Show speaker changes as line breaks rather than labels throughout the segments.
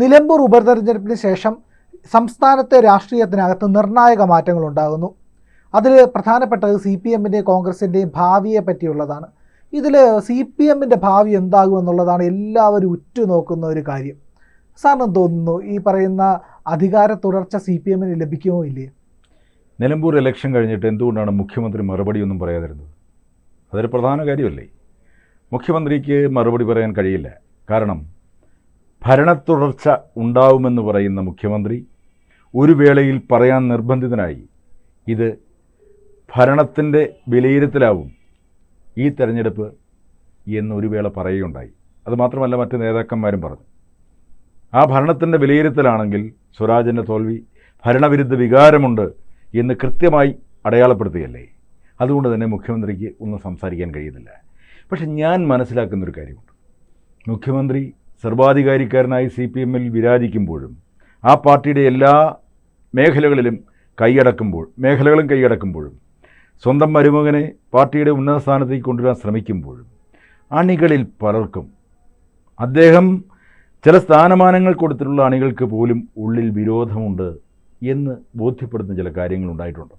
നിലമ്പൂർ ഉപതെരഞ്ഞെടുപ്പിന് ശേഷം സംസ്ഥാനത്തെ രാഷ്ട്രീയത്തിനകത്ത് നിർണായക മാറ്റങ്ങൾ ഉണ്ടാകുന്നു അതിൽ പ്രധാനപ്പെട്ടത് സി പി എമ്മിന്റെയും കോൺഗ്രസിന്റെയും ഭാവിയെ പറ്റിയുള്ളതാണ്. ഇതിൽ സി പി എമ്മിന്റെ ഭാവി എന്താകുമെന്നുള്ളതാണ് എല്ലാവരും ഉറ്റുനോക്കുന്ന ഒരു കാര്യം. സാറിന് തോന്നുന്നു? ഈ പറയുന്ന അധികാര തുടർച്ച സി പി എമ്മിന് ലഭിക്കുമോ ഇല്ലേ
നിലമ്പൂർ ഇലക്ഷൻ കഴിഞ്ഞിട്ട് എന്തുകൊണ്ടാണ് മുഖ്യമന്ത്രി മറുപടി ഒന്നും പറയാതിരുന്നത്? അതൊരു പ്രധാന കാര്യമല്ലേ? മുഖ്യമന്ത്രിക്ക് മറുപടി പറയാൻ കഴിയില്ല. കാരണം ഭരണത്തുടർച്ച ഉണ്ടാവുമെന്ന് പറയുന്ന മുഖ്യമന്ത്രി ഒരു വേളയിൽ പറയാൻ നിർബന്ധിതനായി ഇത് ഭരണത്തിന്റെ വിലയിരുത്തലാവും ഈ തെരഞ്ഞെടുപ്പ് എന്ന് ഒരു വേള പറയുകയുണ്ടായി. അതുമാത്രമല്ല മറ്റ് നേതാക്കന്മാരും പറഞ്ഞു. ആ ഭരണത്തിന്റെ വിലയിരുത്തലാണെങ്കിൽ സ്വരാജിന്റെ തോൽവി ഭരണവിരുദ്ധ വികാരമുണ്ട് എന്ന് കൃത്യമായി അടയാളപ്പെടുത്തുകയല്ലേ? അതുകൊണ്ട് തന്നെ മുഖ്യമന്ത്രിക്ക് ഒന്നും സംസാരിക്കാൻ കഴിയുന്നില്ല. പക്ഷെ ഞാൻ മനസ്സിലാക്കുന്നൊരു കാര്യമുണ്ട്. മുഖ്യമന്ത്രി സർവാധികാരിക്കാരനായി സി പി എമ്മിൽ വിരാജിക്കുമ്പോഴും ആ പാർട്ടിയുടെ എല്ലാ മേഖലകളിലും കൈയടക്കുമ്പോൾ മേഖലകളും കൈയടക്കുമ്പോഴും സ്വന്തം മരുമകനെ പാർട്ടിയുടെ ഉന്നത സ്ഥാനത്തേക്ക് കൊണ്ടുവരാൻ ശ്രമിക്കുമ്പോഴും അണികളിൽ പലർക്കും അദ്ദേഹം ചില സ്ഥാനമാനങ്ങൾ കൊടുത്തിട്ടുള്ള അണികൾക്ക് പോലും ഉള്ളിൽ വിരോധമുണ്ട് എന്ന് ബോധ്യപ്പെടുന്ന ചില കാര്യങ്ങളുണ്ടായിട്ടുണ്ട്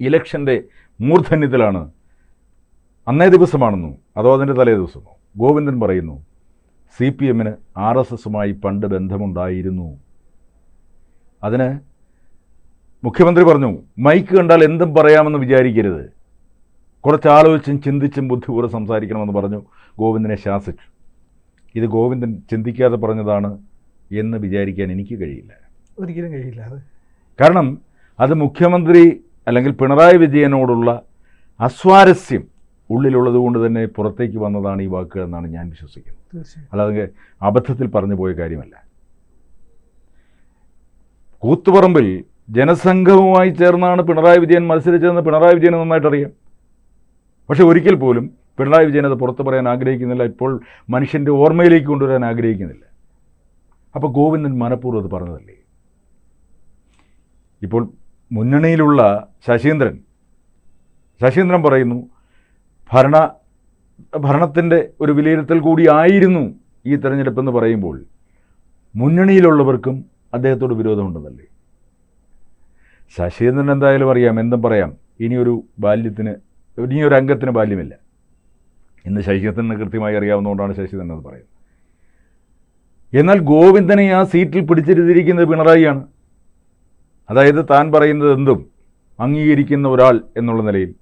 ഇലക്ഷന്റെ മൂർധന്യത്തിലാണ് അന്നേ ദിവസമാണെന്നോ അതോ അതിന്റെ തലേ ദിവസമോ? ഗോവിന്ദൻ പറയുന്നു സി പി എമ്മിന് ആർ എസ് എസുമായി പണ്ട് ബന്ധമുണ്ടായിരുന്നു. അതിന് മുഖ്യമന്ത്രി പറഞ്ഞു മൈക്ക് കണ്ടാൽ എന്തും പറയാമെന്ന് വിചാരിക്കരുത്. കുറച്ച് ആലോചിച്ചും ചിന്തിച്ചും ബുദ്ധിപൂർവം സംസാരിക്കണമെന്ന് പറഞ്ഞു ഗോവിന്ദനെ ശാസിച്ചു. ഇത് ഗോവിന്ദൻ ചിന്തിക്കാതെ പറഞ്ഞതാണ് എന്ന് വിചാരിക്കാൻ എനിക്ക് കഴിയില്ല.
ഒരിക്കലും കഴിയില്ല
കാരണം അത് മുഖ്യമന്ത്രി അല്ലെങ്കിൽ പിണറായി വിജയനോടുള്ള അസ്വാരസ്യം ഉള്ളിലുള്ളത് കൊണ്ട് തന്നെ പുറത്തേക്ക് വന്നതാണ് ഈ വാക്കുകൾ എന്നാണ് ഞാൻ വിശ്വസിക്കുന്നത്. അല്ലാതെ അബദ്ധത്തിൽ പറഞ്ഞു പോയ കാര്യമല്ല. കൂത്തുപറമ്പിൽ ജനസംഘവുമായി ചേർന്നാണ് പിണറായി വിജയൻ മത്സരിച്ചതെന്ന് പിണറായി വിജയന് നന്നായിട്ട് അറിയാം പക്ഷെ ഒരിക്കൽ പോലും പിണറായി വിജയൻ അത് പുറത്തു പറയാൻ ആഗ്രഹിക്കുന്നില്ല. ഇപ്പോൾ മനുഷ്യന്റെ ഓർമ്മയിലേക്ക് കൊണ്ടുവരാൻ ആഗ്രഹിക്കുന്നില്ല. അപ്പോൾ ഗോവിന്ദൻ മനഃപൂർവം അത് പറഞ്ഞതല്ലേ? ഇപ്പോൾ മുന്നണിയിലുള്ള ശശീന്ദ്രൻ ശശീന്ദ്രൻ പറയുന്നു ഭരണ ഭരണത്തിന്റെ ഒരു വിലയിരുത്തൽ കൂടിയായിരുന്നു ഈ തെരഞ്ഞെടുപ്പെന്ന് പറയുമ്പോൾ മുന്നണിയിലുള്ളവർക്കും അദ്ദേഹത്തോട് വിരോധമുണ്ടെന്നല്ലേ? ശശീന്ദ്രൻ എന്തായാലും അറിയാം എന്തും പറയാം. ഇനിയൊരു ബാല്യത്തിന് ഇനിയൊരു അംഗത്തിന് ബാല്യമില്ല. ഇന്ന് ശശീന്ദ്രന് കൃത്യമായി അറിയാവുന്നതുകൊണ്ടാണ് ശശീന്ദ്രൻ അത് പറയുന്നത്. എന്നാൽ ഗോവിന്ദനെ ആ സീറ്റിൽ പിടിച്ചിരുത്തിയിരിക്കുന്നത് പിണറായിയാണ്. അതായത് താൻ പറയുന്നത് എന്തും അംഗീകരിക്കുന്ന ഒരാൾ എന്നുള്ള നിലയിൽ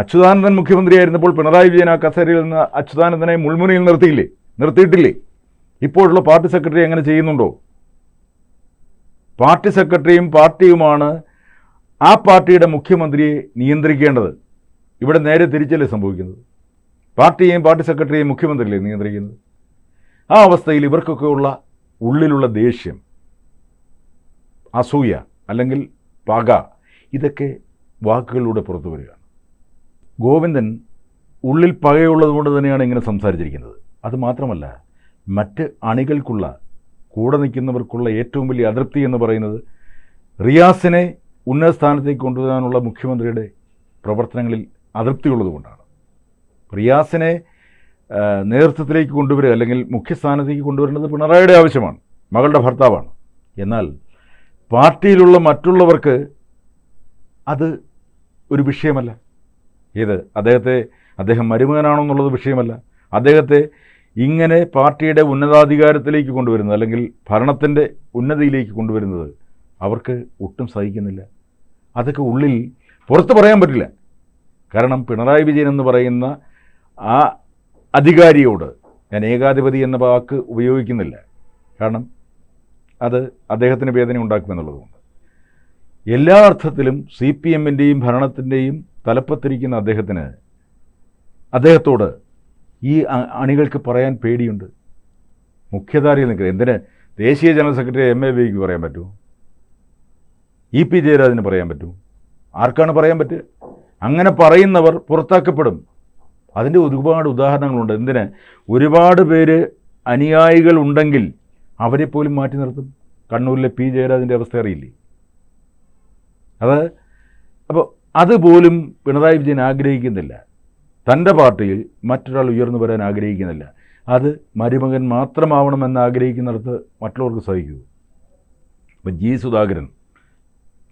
അച്യുതാനന്ദൻ മുഖ്യമന്ത്രിയായിരുന്നപ്പോൾ പിണറായി വിജയൻ ആ കസേരയിൽ നിന്ന് അച്യുതാനന്ദനെ മുൾമുനയിൽ നിർത്തിയില്ലേ? നിർത്തിയിട്ടില്ലേ? ഇപ്പോഴുള്ള പാർട്ടി സെക്രട്ടറി അങ്ങനെ ചെയ്യുന്നുണ്ടോ? പാർട്ടി സെക്രട്ടറിയും പാർട്ടിയുമാണ് ആ പാർട്ടിയുടെ മുഖ്യമന്ത്രിയെ നിയന്ത്രിക്കേണ്ടത്. ഇവിടെ നേരെ തിരിച്ചല്ലേ സംഭവിക്കുന്നത്? പാർട്ടിയെയും പാർട്ടി സെക്രട്ടറിയെയും മുഖ്യമന്ത്രിയല്ലേ നിയന്ത്രിക്കുന്നത്? ആ അവസ്ഥയിൽ ഇവർക്കൊക്കെയുള്ള ഉള്ളിലുള്ള ദേഷ്യം അസൂയ അല്ലെങ്കിൽ പക ഇതൊക്കെ വാക്കുകളിലൂടെ പുറത്തു വരികയാണ് ഗോവിന്ദൻ ഉള്ളിൽ പകയുള്ളത് കൊണ്ട് തന്നെയാണ് ഇങ്ങനെ സംസാരിച്ചിരിക്കുന്നത്. അതുമാത്രമല്ല മറ്റ് അണികൾക്കുള്ള കൂടെ നിൽക്കുന്നവർക്കുള്ള ഏറ്റവും വലിയ അതൃപ്തി എന്ന് പറയുന്നത് റിയാസിനെ ഉന്നത സ്ഥാനത്തേക്ക് കൊണ്ടുവരാനുള്ള മുഖ്യമന്ത്രിയുടെ പ്രവർത്തനങ്ങളിൽ അതൃപ്തിയുള്ളതുകൊണ്ടാണ് റിയാസിനെ നേതൃത്വത്തിലേക്ക് കൊണ്ടുവരിക അല്ലെങ്കിൽ മുഖ്യസ്ഥാനത്തേക്ക് കൊണ്ടുവരേണ്ടത് പിണറായിയുടെ ആവശ്യമാണ് മകളുടെ ഭർത്താവാണ്. എന്നാൽ പാർട്ടിയിലുള്ള മറ്റുള്ളവർക്ക് അത് ഒരു വിഷയമല്ല. ഏത്? അദ്ദേഹത്തെ അദ്ദേഹം മരുമകനാണോ എന്നുള്ളത് വിഷയമല്ല. അദ്ദേഹത്തെ ഇങ്ങനെ പാർട്ടിയുടെ ഉന്നതാധികാരത്തിലേക്ക് കൊണ്ടുവരുന്നത് അല്ലെങ്കിൽ ഭരണത്തിന്റെ ഉന്നതിയിലേക്ക് കൊണ്ടുവരുന്നത് അവർക്ക് ഒട്ടും സഹിക്കുന്നില്ല. അതൊക്കെ ഉള്ളിൽ പുറത്ത് പറയാൻ പറ്റില്ല. കാരണം പിണറായി വിജയൻ എന്ന് പറയുന്ന ആ അധികാരിയോട് ഞാൻ ഏകാധിപതി എന്ന വാക്ക് ഉപയോഗിക്കുന്നില്ല. കാരണം അത് അദ്ദേഹത്തിന് വേദന ഉണ്ടാക്കുമെന്നുള്ളതുകൊണ്ട് എല്ലാ അർത്ഥത്തിലും സി പി എമ്മിന്റെയും ഭരണത്തിന്റെയും തലപ്പത്തിരിക്കുന്ന അദ്ദേഹത്തിന് അദ്ദേഹത്തോട് ഈ അണികൾക്ക് പറയാൻ പേടിയുണ്ട്. മുഖ്യധാരയിൽ നിൽക്കുക എന്തിന്? ദേശീയ ജനറൽ സെക്രട്ടറി എം എ ബിക്ക് പറയാൻ പറ്റൂ? ഇ പി ജയരാജന് പറയാൻ പറ്റൂ? ആർക്കാണ് പറയാൻ പറ്റുക അങ്ങനെ പറയുന്നവർ പുറത്താക്കപ്പെടും. അതിന്റെ ഒരുപാട് ഉദാഹരണങ്ങളുണ്ട്. എന്തിന്? ഒരുപാട് പേര് അനുയായികൾ ഉണ്ടെങ്കിൽ അവരെ പോലും മാറ്റി നിർത്തും. കണ്ണൂരിലെ പി ജയരാജന്റെ അവസ്ഥ അറിയില്ലേ? അത് അപ്പോൾ അതുപോലും പിണറായി വിജയൻ ആഗ്രഹിക്കുന്നില്ല. തന്റെ പാർട്ടിയിൽ മറ്റൊരാൾ ഉയർന്നു വരാൻ ആഗ്രഹിക്കുന്നില്ല. അത് മരുമകൻ മാത്രമാവണമെന്ന് ആഗ്രഹിക്കുന്നിടത്ത് മറ്റുള്ളവർക്ക് സഹിക്കൂ. ഇപ്പം ജി സുധാകരൻ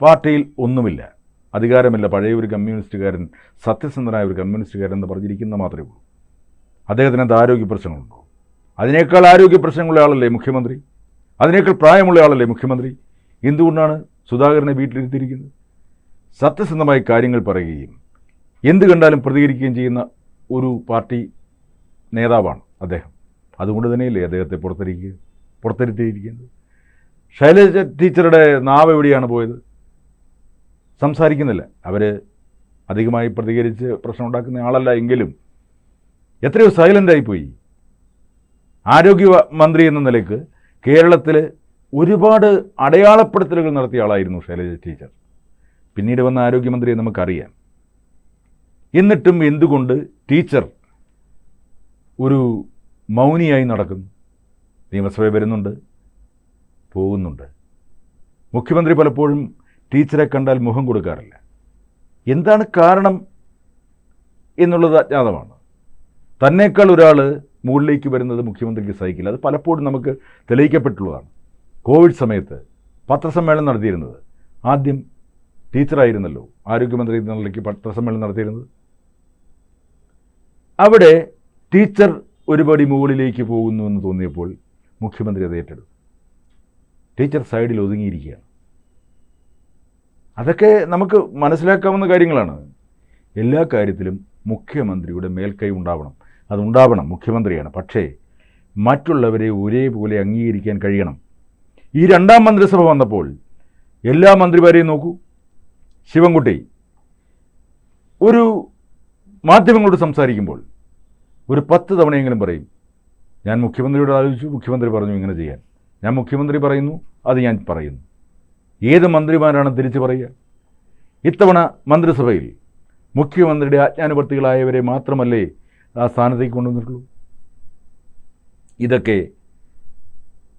പാർട്ടിയിൽ ഒന്നുമില്ല. അധികാരമില്ല. പഴയ ഒരു കമ്മ്യൂണിസ്റ്റുകാരൻ സത്യസന്ധനായ ഒരു കമ്മ്യൂണിസ്റ്റുകാരൻ എന്ന് പറഞ്ഞിരിക്കുന്ന മാത്രമേ ഉള്ളൂ. അദ്ദേഹത്തിന് എന്ത് ആരോഗ്യ പ്രശ്നങ്ങളുണ്ടോ? അതിനേക്കാൾ ആരോഗ്യ പ്രശ്നങ്ങളുള്ള ആളല്ലേ മുഖ്യമന്ത്രി? അതിനേക്കാൾ പ്രായമുള്ള ആളല്ലേ മുഖ്യമന്ത്രി? എന്തുകൊണ്ടാണ് സുധാകരനെ വീട്ടിലിരുത്തിയിരിക്കുന്നത്? സത്യസന്ധമായി കാര്യങ്ങൾ പറയുകയും എന്ത് കണ്ടാലും പ്രതികരിക്കുകയും ചെയ്യുന്ന ഒരു പാർട്ടി നേതാവാണ് അദ്ദേഹം. അതുകൊണ്ട് തന്നെയല്ലേ അദ്ദേഹത്തെ പുറത്തിരിക്കുക പുറത്തിരുത്തിയിരിക്കുന്നത്? ശൈലജ ടീച്ചറുടെ നാവ് എവിടെയാണ് പോയത്? സംസാരിക്കുന്നില്ല. അവർ അധികമായി പ്രതികരിച്ച് പ്രശ്നം ഉണ്ടാക്കുന്ന ആളല്ല എങ്കിലും എത്രയോ സൈലന്റായി പോയി ആരോഗ്യ മന്ത്രി എന്ന നിലയ്ക്ക് കേരളത്തിൽ ഒരുപാട് അടയാളപ്പെടുത്തലുകൾ നടത്തിയ ആളായിരുന്നു ശൈലജ ടീച്ചർ. പിന്നീട് വന്ന ആരോഗ്യമന്ത്രിയെ നമുക്കറിയാം. എന്നിട്ടും എന്തുകൊണ്ട് ടീച്ചർ ഒരു മൗനിയായി നടക്കുന്നു? നിയമസഭയിൽ വരുന്നുണ്ട് പോകുന്നുണ്ട്. മുഖ്യമന്ത്രി പലപ്പോഴും ടീച്ചറെ കണ്ടാൽ മുഖം കൊടുക്കാറില്ല. എന്താണ് കാരണം എന്നുള്ളത് അജ്ഞാതമാണ്. തന്നേക്കാൾ ഒരാൾ മുകളിലേക്ക് വരുന്നത് മുഖ്യമന്ത്രിക്ക് സഹിക്കില്ല. അത് പലപ്പോഴും നമുക്ക് തെളിയിക്കപ്പെട്ടുള്ളതാണ്. കോവിഡ് സമയത്ത് പത്രസമ്മേളനം നടത്തിയിരുന്നത്. ആദ്യം ടീച്ചറായിരുന്നല്ലോ. ആരോഗ്യമന്ത്രി എന്ന നിലയ്ക്ക് പത്രസമ്മേളനം നടത്തിയിരുന്നത്. അവിടെ ടീച്ചർ ഒരുപടി മുകളിലേക്ക് പോകുന്നു എന്ന് തോന്നിയപ്പോൾ മുഖ്യമന്ത്രി അത് ഏറ്റെടുത്തു. ടീച്ചർ സൈഡിൽ ഒതുങ്ങിയിരിക്കുകയാണ്. അതൊക്കെ നമുക്ക് മനസ്സിലാക്കാവുന്ന കാര്യങ്ങളാണ്. എല്ലാ കാര്യത്തിലും മുഖ്യമന്ത്രിയുടെ മേൽക്കൈ ഉണ്ടാവണം. അതുണ്ടാവണം മുഖ്യമന്ത്രിയാണ്. പക്ഷേ മറ്റുള്ളവരെ ഒരേപോലെ അംഗീകരിക്കാൻ കഴിയണം. ഈ രണ്ടാം മന്ത്രിസഭ വന്നപ്പോൾ എല്ലാ മന്ത്രിമാരെയും നോക്കൂ. ശിവൻകുട്ടി ഒരു മാധ്യമങ്ങളോട് സംസാരിക്കുമ്പോൾ ഒരു പത്ത് തവണയെങ്കിലും പറയും ഞാൻ മുഖ്യമന്ത്രിയോട് ആലോചിച്ചു മുഖ്യമന്ത്രി പറഞ്ഞു ഇങ്ങനെ ചെയ്യാൻ. ഞാൻ മുഖ്യമന്ത്രി പറയുന്നു അത് ഞാൻ പറയുന്നു. ഏത് മന്ത്രിമാരാണ് തിരിച്ചു പറയുക? ഇത്തവണ മന്ത്രിസഭയിൽ മുഖ്യമന്ത്രിയുടെ ആജ്ഞാനുവർത്തികളായവരെ മാത്രമല്ലേ ആ സ്ഥാനത്തേക്ക് കൊണ്ടുവന്നിട്ടുള്ളൂ? ഇതൊക്കെ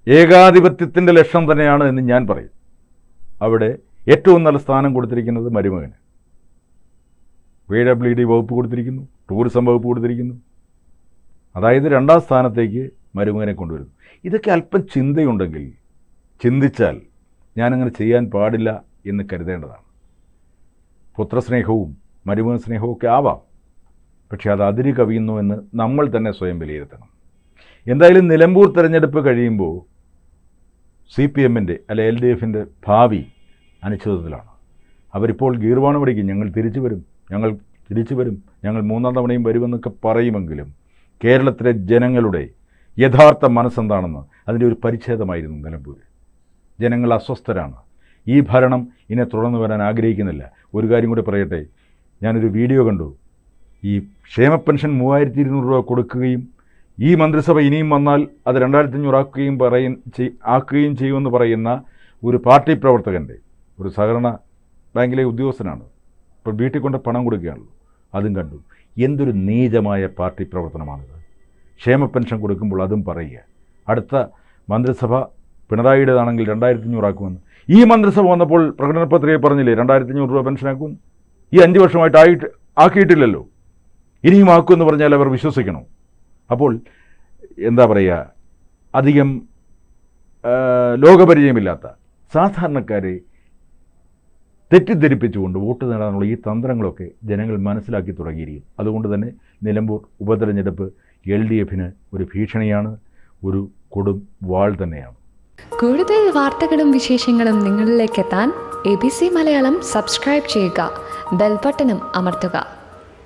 ഏകാധിപത്യത്തിന്റെ ലക്ഷണം തന്നെയാണ് എന്ന് ഞാൻ പറയും. അവിടെ ഏറ്റവും നല്ല സ്ഥാനം കൊടുത്തിരിക്കുന്നത് മരുമകന്. വി ഡബ്ല്യു ഡി വകുപ്പ് കൊടുത്തിരിക്കുന്നു ടൂറിസം വകുപ്പ് കൊടുത്തിരിക്കുന്നു. അതായത് രണ്ടാം സ്ഥാനത്തേക്ക് മരുമകനെ കൊണ്ടുവരുന്നു. ഇതൊക്കെ അല്പം ചിന്തയുണ്ടെങ്കിൽ ചിന്തിച്ചാൽ ഞാനങ്ങനെ ചെയ്യാൻ പാടില്ല എന്ന് കരുതേണ്ടതാണ്. പുത്രസ്നേഹവും മരുമകൻ സ്നേഹവും ഒക്കെ ആവാം. പക്ഷേ അത് അതിരി കവിയുന്നു എന്ന് നമ്മൾ തന്നെ സ്വയം വിലയിരുത്തണം. എന്തായാലും നിലമ്പൂർ തെരഞ്ഞെടുപ്പ് കഴിയുമ്പോൾ സി പി എമ്മിന്റെ അല്ലെ എൽ ഡി എഫിന്റെ ഭാവി അനിശ്ചിതത്തിലാണ് അവരിപ്പോൾ ഗീർവാണ് പഠിക്കും ഞങ്ങൾ തിരിച്ചു വരും ഞങ്ങൾ തിരിച്ചു വരും ഞങ്ങൾ മൂന്നാം തവണയും വരുമെന്നൊക്കെ പറയുമെങ്കിലും കേരളത്തിലെ ജനങ്ങളുടെ യഥാർത്ഥ മനസ്സെന്താണെന്ന് അതിന്റെ ഒരു പരിച്ഛേദമായിരുന്നു നിലമ്പൂർ ജനങ്ങൾ അസ്വസ്ഥരാണ്. ഈ ഭരണം ഇനി തുടർന്ന് വരാൻ ആഗ്രഹിക്കുന്നില്ല. ഒരു കാര്യം കൂടി പറയട്ടെ ഞാനൊരു വീഡിയോ കണ്ടു. ഈ ക്ഷേമ പെൻഷൻ മൂവായിരത്തി ഇരുന്നൂറ് രൂപ കൊടുക്കുകയും ഈ മന്ത്രിസഭ ഇനിയും വന്നാൽ അത് രണ്ടായിരത്തി അഞ്ഞൂറാക്കുകയും പറയും ആക്കുകയും ചെയ്യുമെന്ന് പറയുന്ന ഒരു പാർട്ടി പ്രവർത്തകന്റെ ഒരു സഹകരണ ബാങ്കിലെ ഉദ്യോഗസ്ഥനാണ്. ഇപ്പോൾ വീട്ടിൽ കൊണ്ട് പണം കൊടുക്കുകയാണല്ലോ. അതും കണ്ടു. എന്തൊരു നീചമായ പാർട്ടി പ്രവർത്തനമാണിത്. ക്ഷേമ പെൻഷൻ കൊടുക്കുമ്പോൾ അതും പറയുക. അടുത്ത മന്ത്രിസഭ പിണറായിയുടേതാണെങ്കിൽ രണ്ടായിരത്തി അഞ്ഞൂറാക്കുമെന്ന് ഈ മന്ത്രിസഭ വന്നപ്പോൾ പ്രകടന പത്രികയിൽ പറഞ്ഞില്ലേ രണ്ടായിരത്തി അഞ്ഞൂറ് രൂപ പെൻഷനാക്കും ഈ അഞ്ച് വർഷമായിട്ട് ആയിട്ട് ആക്കിയിട്ടില്ലല്ലോ. ഇനിയും ആക്കുമെന്ന് പറഞ്ഞാൽ അവർ വിശ്വസിക്കണം. അപ്പോൾ എന്താ പറയുക? അധികം ലോകപരിചയമില്ലാത്ത സാധാരണക്കാരെ തെറ്റിദ്ധരിപ്പിച്ചുകൊണ്ട് വോട്ട് നേടാനുള്ള ഈ തന്ത്രങ്ങളൊക്കെ ജനങ്ങൾ മനസ്സിലാക്കി തുടങ്ങിയിരിക്കും. അതുകൊണ്ട് തന്നെ നിലമ്പൂർ ഉപതെരഞ്ഞെടുപ്പ് എൽ ഡി എഫിന് ഒരു ഭീഷണിയാണ് ഒരു കൊടും വാൾ തന്നെയാണ്.
കൂടുതൽ വാർത്തകളും വിശേഷങ്ങളും നിങ്ങളിലേക്ക് എത്താൻ A B C Malayalam subscribe ചെയ്യുക ബെൽബട്ടനും അമർത്തുക.